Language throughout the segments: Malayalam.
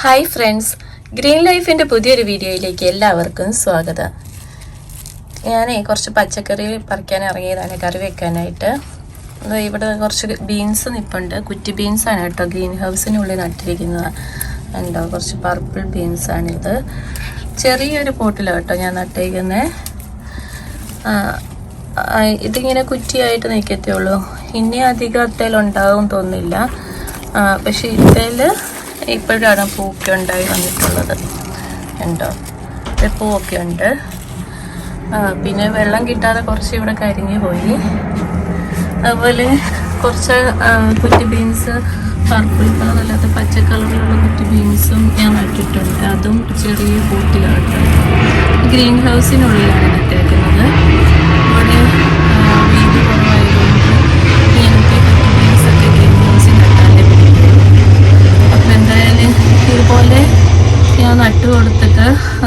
Hi friends. ഗ്രീൻ ലൈഫിന്റെ പുതിയൊരു വീഡിയോയിലേക്ക് എല്ലാവർക്കും സ്വാഗതം. ഞാനേ കുറച്ച് പച്ചക്കറി പറിക്കാൻ ഇറങ്ങിയതാണ് കറി വെക്കാനായിട്ട്. ഇവിടെ കുറച്ച് ബീൻസ് നിൽപ്പുണ്ട് കുറ്റി ബീൻസാണ് കേട്ടോ. ഗ്രീൻ ഹൗസിനുള്ളിൽ നട്ടിരിക്കുന്നത്. ഉണ്ടോ കുറച്ച് പർപ്പിൾ ബീൻസാണിത് ചെറിയൊരു പോട്ടിലാണ് കേട്ടോ ഞാൻ നട്ടിരിക്കുന്നത് ഇതിങ്ങനെ കുറ്റിയായിട്ട് നിൽക്കത്തേ ഉള്ളൂ. ഇനി അധികം അത്തേലുണ്ടാവും തോന്നില്ല പക്ഷേ ഇത്തേൽ ഇപ്പോഴാണ് പൂക്കെ ഉണ്ടായി വന്നിട്ടുള്ളത്. ഉണ്ടോ ഇത് പൂവൊക്കെ ഉണ്ട്. പിന്നെ വെള്ളം കിട്ടാതെ കുറച്ച് ഇവിടെ കരിഞ്ഞു പോയി. അതുപോലെ കുറച്ച് കുറ്റി ബീൻസ് പർപ്പിൾ കളർ അല്ലാത്ത പച്ച കളറിലുള്ള കുറ്റി ബീൻസും ഞാൻ നട്ടിട്ടുണ്ട്. അതും ചെറിയ കൂട്ടിലാണ് ഗ്രീൻ ഹൗസിനുള്ളിലാണ് നട്ടേക്കുന്നത്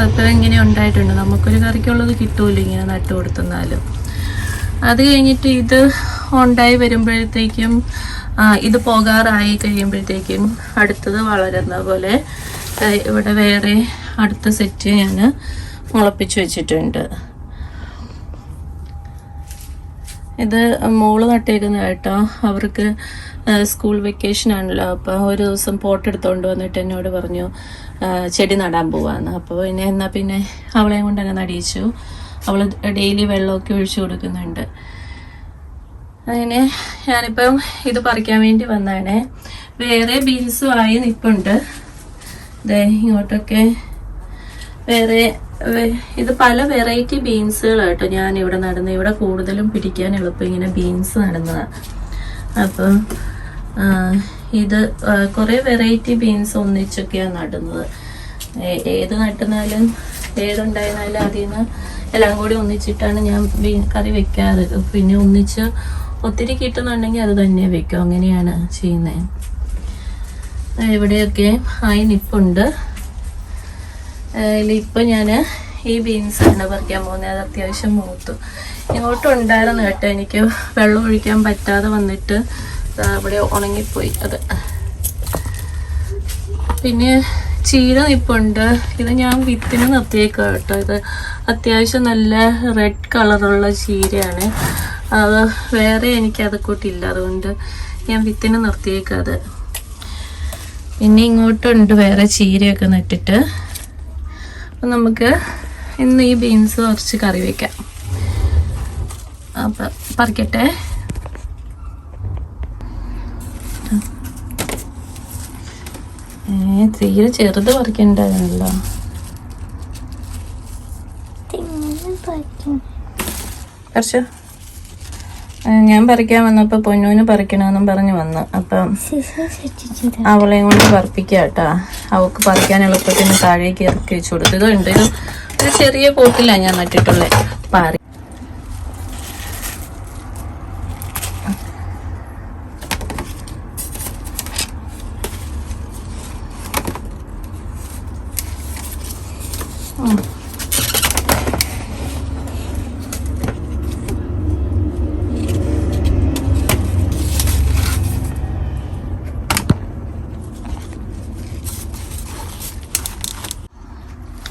കൊടുത്തിട്ട് ഇങ്ങനെ ഉണ്ടായിട്ടുണ്ട്. നമുക്കൊരു കറിക്കുള്ളത് കിട്ടൂല ഇങ്ങനെ നട്ടു കൊടുത്തെന്നാലും. അത് കഴിഞ്ഞിട്ട് ഇത് ഉണ്ടായി വരുമ്പോഴത്തേക്കും ഇത് പോകാറായി കഴിയുമ്പോഴത്തേക്കും അടുത്തത് വളരുന്ന പോലെ ഇവിടെ വേറെ അടുത്ത സെറ്റ് ഞാൻ മുളപ്പിച്ച് വെച്ചിട്ടുണ്ട്. ഇത് മോൾ നട്ടേക്കുന്ന കേട്ടോ. അവർക്ക് സ്കൂൾ വെക്കേഷൻ ആണല്ലോ. അപ്പോൾ ഒരു ദിവസം പോട്ട് വന്നിട്ട് എന്നോട് പറഞ്ഞു ചെടി നടാൻ പോവാന്ന്. അപ്പോൾ പിന്നെ എന്നാ പിന്നെ അവളെയും കൊണ്ട് അങ്ങ് നടിയിച്ചു. അവൾ ഡെയിലി വെള്ളമൊക്കെ ഒഴിച്ചു കൊടുക്കുന്നുണ്ട്. അങ്ങനെ ഞാനിപ്പം ഇത് പറിക്കാൻ വേണ്ടി വന്നാണ് വേറെ ബീൻസും ആയി നിൽപ്പുണ്ട് ദേ ഇങ്ങോട്ടൊക്കെ വേറെ ഇത് പല വെറൈറ്റി ബീൻസുകളാട്ടോ ഞാൻ ഇവിടെ നടന്ന് ഇവിടെ കൂടുതലും പിടിക്കാൻ എളുപ്പം ഇങ്ങനെ ബീൻസ് നടന്നതാണ് അപ്പം ഇത് കുറെ വെറൈറ്റി ബീൻസ് ഒന്നിച്ചൊക്കെയാണ് നടുന്നത്. ഏത് നട്ടുന്നാലും ഏതുണ്ടായിരുന്നാലും അതിൽ നിന്ന് എല്ലാം കൂടി ഒന്നിച്ചിട്ടാണ് ഞാൻ ബീൻ കറി വെക്കാറ്. പിന്നെ ഒന്നിച്ച് ഒത്തിരി കിട്ടുന്നുണ്ടെങ്കിൽ അത് തന്നെ വെക്കും. അങ്ങനെയാണ് ചെയ്യുന്നത് ഇവിടെയൊക്കെ ആയി നിപ്പുണ്ട്. ഇപ്പം ഞാൻ ഈ ബീൻസ് എണ്ണ പറിക്കാൻ പോകുന്നത് അത് അത്യാവശ്യം മൂത്തു. ഇങ്ങോട്ടുണ്ടായിരുന്നു കേട്ടോ. എനിക്ക് വെള്ളം ഒഴിക്കാൻ പറ്റാതെ വന്നിട്ട് ദാ ഇവിടെ ഉണങ്ങിപ്പോയി അത്. പിന്നെ ചീര നിപ്പുണ്ട്. ഇത് ഞാൻ വിത്തിന് നിർത്തിയേക്കാം കേട്ടോ. ഇത് അത്യാവശ്യം നല്ല റെഡ് കളറുള്ള ചീരയാണ്. അത് വേറെ എനിക്ക് കൂട്ടില്ല അതുകൊണ്ട് ഞാൻ വിത്തിന് നിർത്തിയേക്കാം അത്. പിന്നെ ഇങ്ങോട്ടുണ്ട് വേറെ ചീരയൊക്കെ നട്ടിട്ട്. അപ്പം നമുക്ക് ഇന്ന് ഈ ബീൻസ് കുറച്ച് കറി വയ്ക്കാം അപ്പം പറിക്കട്ടെ. ഏ തീരെ ചെറുത് പറിക്കണ്ടായിരുന്നല്ലോ. ഞാൻ പറിക്കാൻ വന്നപ്പോൾ പൊന്നൂന് പറിക്കണമെന്നും പറഞ്ഞു വന്നു. അപ്പം അവളെയും കൊണ്ട് പറിപ്പിക്കുക കേട്ടാ. അവൾക്ക് പറിക്കാൻ എളുപ്പത്തിന് താഴേക്ക് ഇറക്കി വെച്ചു കൊടുത്തു. ഇതുണ്ട്. ഇത് ഒരു ചെറിയ പോട്ടിലാണ് ഞാൻ നട്ടിട്ടുള്ളത് പാറി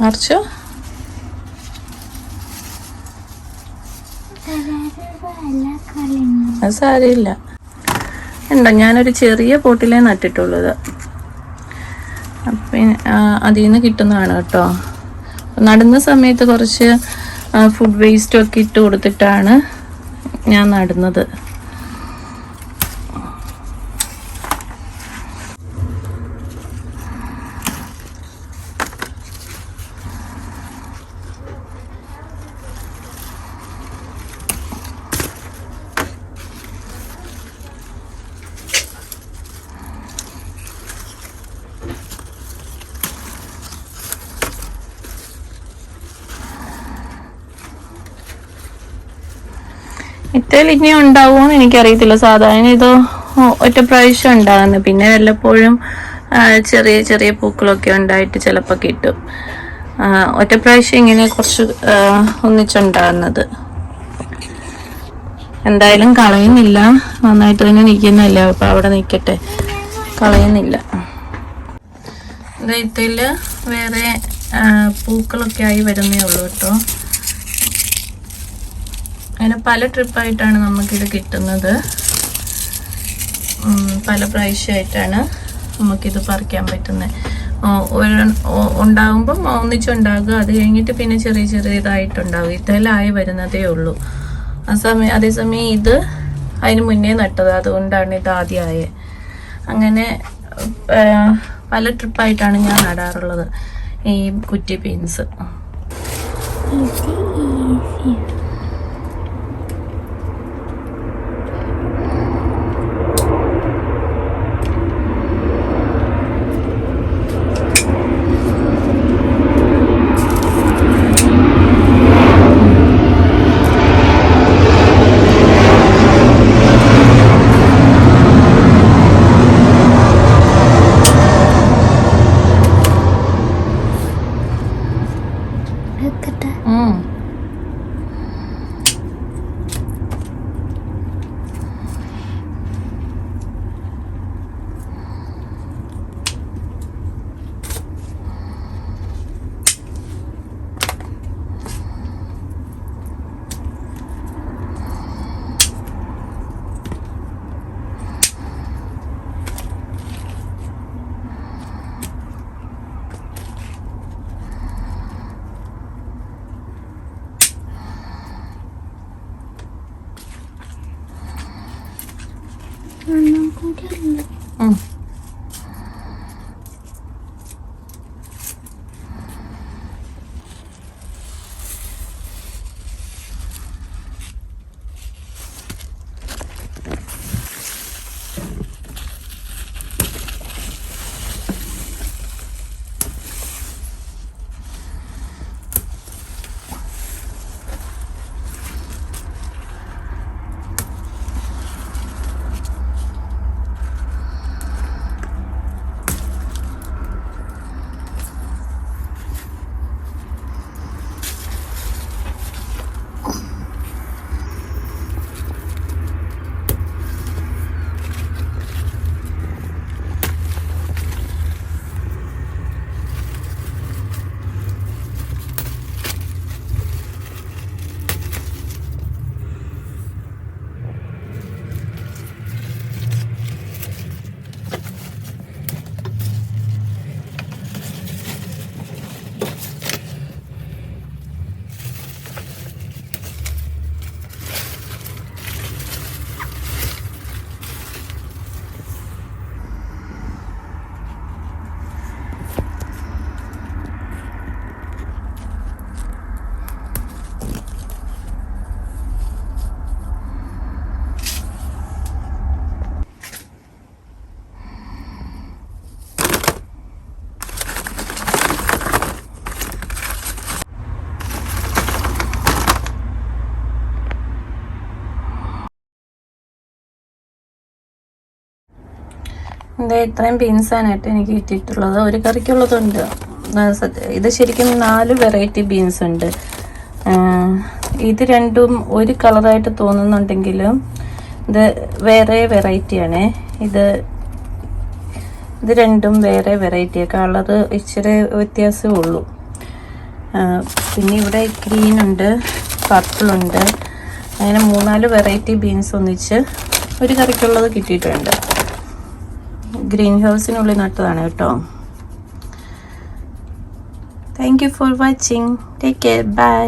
അർച്ചു അത് സാരമില്ല. ഉണ്ടോ ഞാനൊരു ചെറിയ പോട്ടിലേ നട്ടിട്ടുള്ളത്. അപ്പം അതിൽ നിന്ന് കിട്ടുന്നതാണ് കേട്ടോ. നടുന്ന സമയത്ത് കുറച്ച് ഫുഡ് വേസ്റ്റൊക്കെ ഇട്ട് കൊടുത്തിട്ടാണ് ഞാൻ നടുന്നത്. ഇത്തേൽ ഇനി ഉണ്ടാവുമോന്ന് എനിക്കറിയത്തില്ല. സാധാരണ ഇത് ഒറ്റ പ്രാവശ്യം ഉണ്ടാകുന്നത് പിന്നെ വല്ലപ്പോഴും ചെറിയ ചെറിയ പൂക്കളൊക്കെ ഉണ്ടായിട്ട് ചിലപ്പോൾ കിട്ടും. ഒറ്റ പ്രാവശ്യം ഇങ്ങനെ കുറച്ച് ഒന്നിച്ചുണ്ടാകുന്നത് എന്തായാലും കളയുന്നില്ല. നന്നായിട്ട് തന്നെ നിൽക്കുന്നില്ല അപ്പൊ അവിടെ നിൽക്കട്ടെ. കളയുന്നില്ല. ഇതിൽ വേറെ പൂക്കളൊക്കെ ആയി വരുന്നേ ഉള്ളൂ കേട്ടോ. അങ്ങനെ പല ട്രിപ്പായിട്ടാണ് നമുക്കിത് കിട്ടുന്നത്. പല പ്രാവശ്യമായിട്ടാണ് നമുക്കിത് പറിക്കാൻ പറ്റുന്നത്. ഉണ്ടാകുമ്പം ഒന്നിച്ചുണ്ടാകുക അത് കഴിഞ്ഞിട്ട് പിന്നെ ചെറിയ ചെറിയ ഇതായിട്ടുണ്ടാകും. ഇതെല്ലായി വരുന്നതേ ഉള്ളൂ. ആ സമയം അതേസമയം ഇത് അതിന് മുന്നേ നട്ടത് അതുകൊണ്ടാണ് ഇത് ആദ്യമായത് അങ്ങനെ പല ട്രിപ്പായിട്ടാണ് ഞാൻ നടാറുള്ളത്. ഈ കുറ്റി ബീൻസ് ഇത് ഇത്രയും ബീൻസാണായിട്ട് എനിക്ക് കിട്ടിയിട്ടുള്ളത്. ഒരു കറിക്കുള്ളതുണ്ട്. ഇത് ശരിക്കും നാല് വെറൈറ്റി ബീൻസ് ഉണ്ട്. ഇത് രണ്ടും ഒരു കളറായിട്ട് തോന്നുന്നുണ്ടെങ്കിലും ഇത് വേറെ വെറൈറ്റിയാണ് ഇത് ഇത് രണ്ടും വേറെ വെറൈറ്റിയാണ് കളറ് ഇച്ചിരി വ്യത്യാസമേ ഉള്ളൂ. പിന്നെ ഇവിടെ ഗ്രീൻ ഉണ്ട് പർപ്പിൾ ഉണ്ട്. അങ്ങനെ മൂന്നാൽ വെറൈറ്റി ബീൻസ് ഒന്നിച്ച് ഒരു കറിക്കുള്ളത് കിട്ടിയിട്ടുണ്ട്. ഗ്രീൻ ഹൗസിനുള്ളിൽ നട്ടതാണ് കേട്ടോ. Thank you for watching take care bye